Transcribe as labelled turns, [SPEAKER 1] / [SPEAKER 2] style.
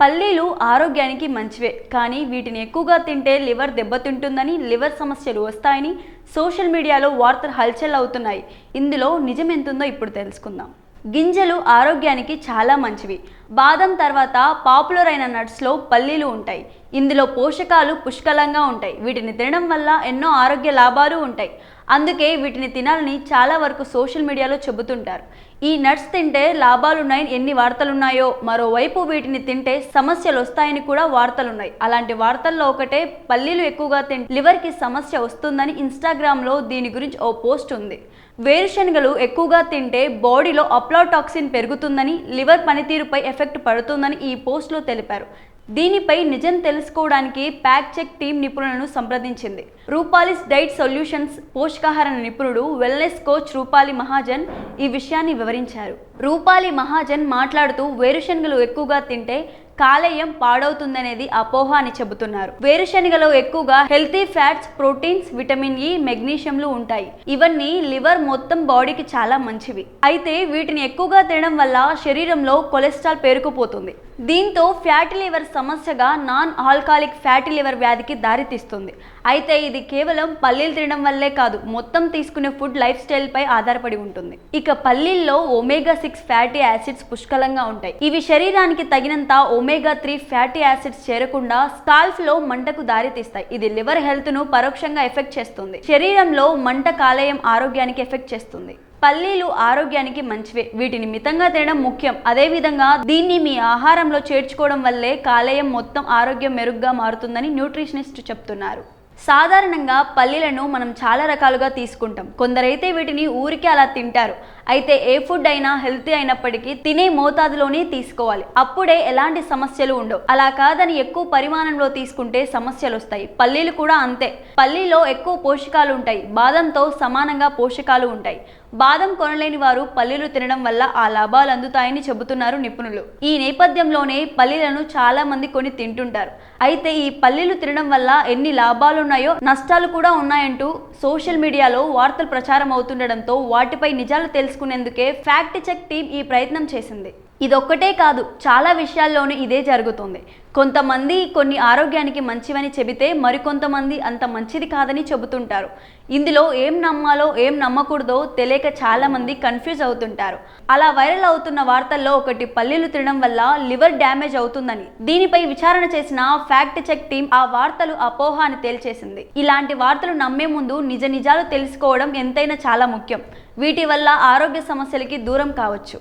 [SPEAKER 1] పల్లీలు ఆరోగ్యానికి మంచివే కానీ వీటిని ఎక్కువగా తింటే లివర్ దెబ్బతింటుందని లివర్ సమస్యలు వస్తాయని సోషల్ మీడియాలో వార్తలు హల్చల్ అవుతున్నాయి ఇందులో నిజం ఎంతుందో ఇప్పుడు తెలుసుకుందాం. గింజలు ఆరోగ్యానికి చాలా మంచివి. బాదం తర్వాత పాపులర్ అయిన నట్స్లో పల్లీలు ఉంటాయి. ఇందులో పోషకాలు పుష్కలంగా ఉంటాయి. వీటిని తినడం వల్ల ఎన్నో ఆరోగ్య లాభాలు ఉంటాయి. అందుకే వీటిని తినాలని చాలా వరకు సోషల్ మీడియాలో చెబుతుంటారు. ఈ నట్స్ తింటే లాభాలున్నాయి ఎన్ని వార్తలున్నాయో మరోవైపు వీటిని తింటే సమస్యలు వస్తాయని కూడా వార్తలున్నాయి. అలాంటి వార్తల్లో ఒకటే పల్లీలు ఎక్కువగా తింటే లివర్కి సమస్య వస్తుందని ఇన్స్టాగ్రామ్లో దీని గురించి ఓ పోస్ట్ ఉంది. వేరుశనగలు ఎక్కువగా తింటే బాడీలో అప్లాటాక్సిన్ పెరుగుతుందని లివర్ పనితీరుపై ఎఫెక్ట్ పడుతుందని ఈ పోస్ట్లో తెలిపారు. దీనిపై నిజం తెలుసుకోవడానికి ప్యాక్ చెక్ టీం నిపుణులను సంప్రదించింది. రూపాలిస్ డైట్ సొల్యూషన్స్ పోషకాహార నిపుణుడు వెల్నెస్ కోచ్ రూపాలి మహాజన్ ఈ విషయాన్ని వివరించారు. రూపాలి మహాజన్ మాట్లాడుతూ వేరుశనగలు ఎక్కువగా తింటే కాలేయం పాడవుతుందనేది అపోహ అని చెబుతున్నారు. వేరుశనగలో ఎక్కువగా healthy fats proteins vitamin E మెగ్నీషియంలు ఉంటాయి. ఇవన్నీ లివర్ మొత్తం బాడీకి చాలా మంచివి. అయితే వీటిని ఎక్కువగా తినడం వల్ల శరీరంలో కొలెస్ట్రాల్ పేరుకుపోతుంది. దీంతో ఫ్యాటీ లివర్ సమస్యగా నాన్ ఆల్కాలిక్ ఫ్యాటీ లివర్ వ్యాధికి దారితీస్తుంది. అయితే ఇది కేవలం పల్లీలు తినడం వల్లే కాదు మొత్తం తీసుకునే ఫుడ్ లైఫ్ స్టైల్ పై ఆధారపడి ఉంటుంది. ఇక పల్లీల్లో ఒమేగా సిక్స్ ఫ్యాటీ యాసిడ్స్ పుష్కలంగా ఉంటాయి. ఇవి శరీరానికి తగినంత ఒమేగా త్రీ ఫ్యాటీ యాసిడ్స్ చేరకుండా స్కాల్ఫ్లో మంటకు దారితీస్తాయి. ఇది లివర్ హెల్త్ను పరోక్షంగా ఎఫెక్ట్ చేస్తుంది. శరీరంలో మంట కాలేయం ఆరోగ్యానికి ఎఫెక్ట్ చేస్తుంది. పల్లీలు ఆరోగ్యానికి మంచివే. వీటిని మితంగా తినడం ముఖ్యం. అదేవిధంగా దీన్ని మీ ఆహారంలో చేర్చుకోవడం వల్లే కాలేయం మొత్తం ఆరోగ్యం మెరుగ్గా మారుతుందని న్యూట్రిషనిస్ట్ చెప్తున్నారు. సాధారణంగా పల్లీలను మనం చాలా రకాలుగా తీసుకుంటాం. కొందరైతే వీటిని ఊరికే అలా తింటారు. అయితే ఏ ఫుడ్ అయినా హెల్తీ అయినప్పటికీ తినే మోతాదులోనే తీసుకోవాలి. అప్పుడే ఎలాంటి సమస్యలు ఉండవు. అలా కాదని ఎక్కువ పరిమాణంలో తీసుకుంటే సమస్యలు వస్తాయి పల్లీలు కూడా అంతే. పల్లీలో ఎక్కువ పోషకాలు ఉంటాయి. బాదంతో సమానంగా పోషకాలు ఉంటాయి. బాదం కొనలేని వారు పల్లీలు తినడం వల్ల ఆ లాభాలు అందుతాయని చెబుతున్నారు నిపుణులు. ఈ నేపథ్యంలోనే పల్లీలను చాలా మంది కొని తింటుంటారు. అయితే ఈ పల్లీలు తినడం వల్ల ఎన్ని లాభాలు ఉన్నాయో నష్టాలు కూడా ఉన్నాయంటూ సోషల్ మీడియాలో వార్తలు ప్రచారం అవుతుండడంతో వాటిపై నిజాలు తెలుసుకునేందుకే ఫ్యాక్ట్ చెక్ టీం ఈ ప్రయత్నం చేసింది. ఇదొక్కటే కాదు చాలా విషయాల్లోనూ ఇదే జరుగుతుంది. కొంతమంది కొన్ని ఆరోగ్యానికి మంచివని చెబితే మరికొంతమంది అంత మంచిది కాదని చెబుతుంటారు. ఇందులో ఏం నమ్మాలో ఏం నమ్మకూడదో తెలియక చాలామంది కన్ఫ్యూజ్ అవుతుంటారు. అలా వైరల్ అవుతున్న వార్తల్లో ఒకటి పల్లీలు తినడం వల్ల లివర్ డ్యామేజ్ అవుతుందని. దీనిపై విచారణ చేసిన ఫ్యాక్ట్ చెక్ టీం ఆ వార్తలు అపోహ అని తేల్చేసింది. ఇలాంటి వార్తలు నమ్మే ముందు నిజ నిజాలు తెలుసుకోవడం ఎంతైనా చాలా ముఖ్యం. వీటి వల్ల ఆరోగ్య సమస్యలకి దూరం కావచ్చు.